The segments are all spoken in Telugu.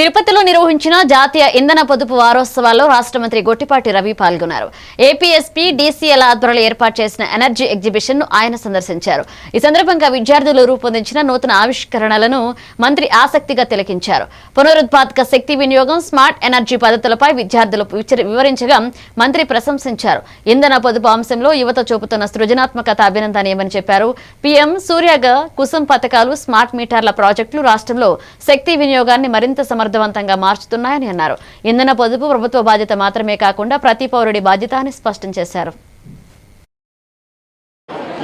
తిరుపతిలో నిర్వహించిన జాతీయ ఇంధన పొదుపు వారోత్సవాల్లో రాష్ట్ర మంత్రి గొట్టిపాటి రవి పాల్గొన్నారు. ఏపీఎస్పీ డీసీఎల్ ఆధ్వర్యంలో ఏర్పాటు చేసిన ఎనర్జీ ఎగ్జిబిషన్ను ఆయన సందర్శించారు. ఈ సందర్భంగా విద్యార్థులు రూపొందించిన నూతన ఆవిష్కరణలను మంత్రి ఆసక్తిగా తిలకించారు. పునరుత్పాదక శక్తి వినియోగం స్మార్ట్ ఎనర్జీ పద్ధతులపై విద్యార్థులు వివరించగా మంత్రి ప్రశంసించారు. ఇంధన పొదుపు అంశంలో యువత చూపుతున్న సృజనాత్మకత అభినందనీయమని చెప్పారు. పీఎం సూర్యగా కుసుం పథకాలు స్మార్ట్ మీటర్ల ప్రాజెక్టులు రాష్ట్రంలో శక్తి వినియోగాన్ని మరింత సమర్థవంతంగా మార్చుతున్నాయని అన్నారు. ఇంధన పొదుపు ప్రభుత్వ బాధ్యత మాత్రమే కాకుండా ప్రతి పౌరుడి బాధ్యత అని స్పష్టం చేశారు.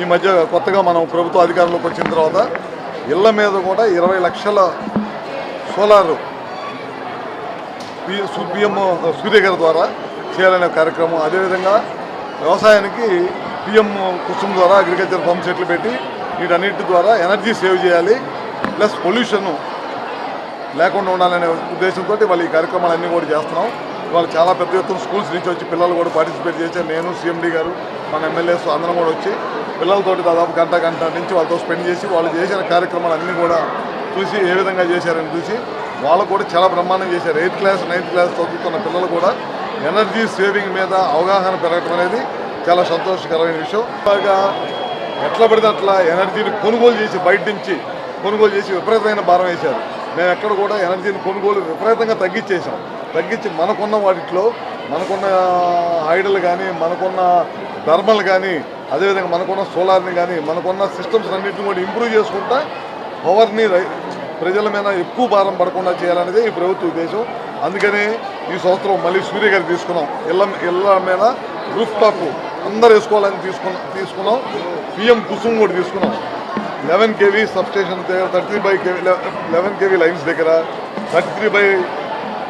ఈ మధ్య కొత్తగా మనం ప్రభుత్వ అధికారంలోకి వచ్చిన తర్వాత ఇళ్ళ మీద కూడా ఇరవై లక్షల సోలార్ పిఎం సూర్యగారి ద్వారా చేయాలనే కార్యక్రమం. అదేవిధంగా వ్యవసాయానికి పిఎం కుసుమ్ ద్వారా అగ్రికల్చర్ పంప్ సెట్లు పెట్టి వీటన్నిటి ద్వారా ఎనర్జీ సేవ్ చేయాలి ప్లస్ పొల్యూషన్ లేకుండా ఉండాలనే ఉద్దేశంతో వాళ్ళు ఈ కార్యక్రమాలన్నీ కూడా చేస్తున్నాం. వాళ్ళు చాలా పెద్ద ఎత్తున స్కూల్స్ నుంచి వచ్చి పిల్లలు కూడా పార్టిసిపేట్ చేశారు నేను సీఎండీ గారు మన ఎమ్మెల్యేస్ అందరం కూడా వచ్చి పిల్లలతోటి దాదాపు గంట గంట నుంచి వాళ్ళతో స్పెండ్ చేసి వాళ్ళు చేసిన కార్యక్రమాలు అన్నీ కూడా చూసి ఏ విధంగా చేశారని చూసి వాళ్ళు కూడా చాలా బ్రహ్మాండం చేశారు. ఎయిత్ క్లాస్ నైన్త్ క్లాస్ చదువుతున్న పిల్లలు కూడా ఎనర్జీ సేవింగ్ మీద అవగాహన పెరగడం అనేది చాలా సంతోషకరమైన విషయం. బాగా ఎట్లా పడితే అట్లా ఎనర్జీని కొనుగోలు చేసి బయట నుంచి కొనుగోలు చేసి విపరీతమైన భారం వేశారు. మేము ఎక్కడ కూడా ఎనర్జీని కొనుగోలు విపరీతంగా తగ్గించేసాం తగ్గించి మనకున్న వాటిలో మనకున్న ఐడల్ కానీ మనకున్న థర్మల్ కానీ అదేవిధంగా మనకున్న సోలార్ని కానీ మనకున్న సిస్టమ్స్ అన్నింటిని కూడా ఇంప్రూవ్ చేసుకుంటా పవర్ని రై- ప్రజల మీద ఎక్కువ భారం పడకుండా చేయాలనేది ఈ ప్రభుత్వ ఉద్దేశం. అందుకని ఈ సంవత్సరం మళ్ళీ సూర్య గారి తీసుకున్నాం. ఇళ్ళ ఇళ్ళ మీద రూఫ్ టాప్ అందరు వేసుకోవాలని తీసుకున్నాం తీసుకున్నాం. పిఎం కుసుమ్ కూడా తీసుకున్నాం. లెవెన్ కేవీ సబ్స్టేషన్ దగ్గర thirty by KV eleven KV lines దగ్గర thirty three by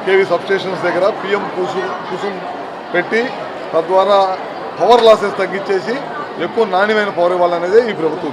KV substations దగ్గర పిఎం కుసుమ్ కుసుమ్ పెట్టి తద్వారా పవర్ లాసెస్ తగ్గించేసి ఎక్కువ నాణ్యమైన పవర్ ఇవ్వాలనేదే ఈ ప్రభుత్వం.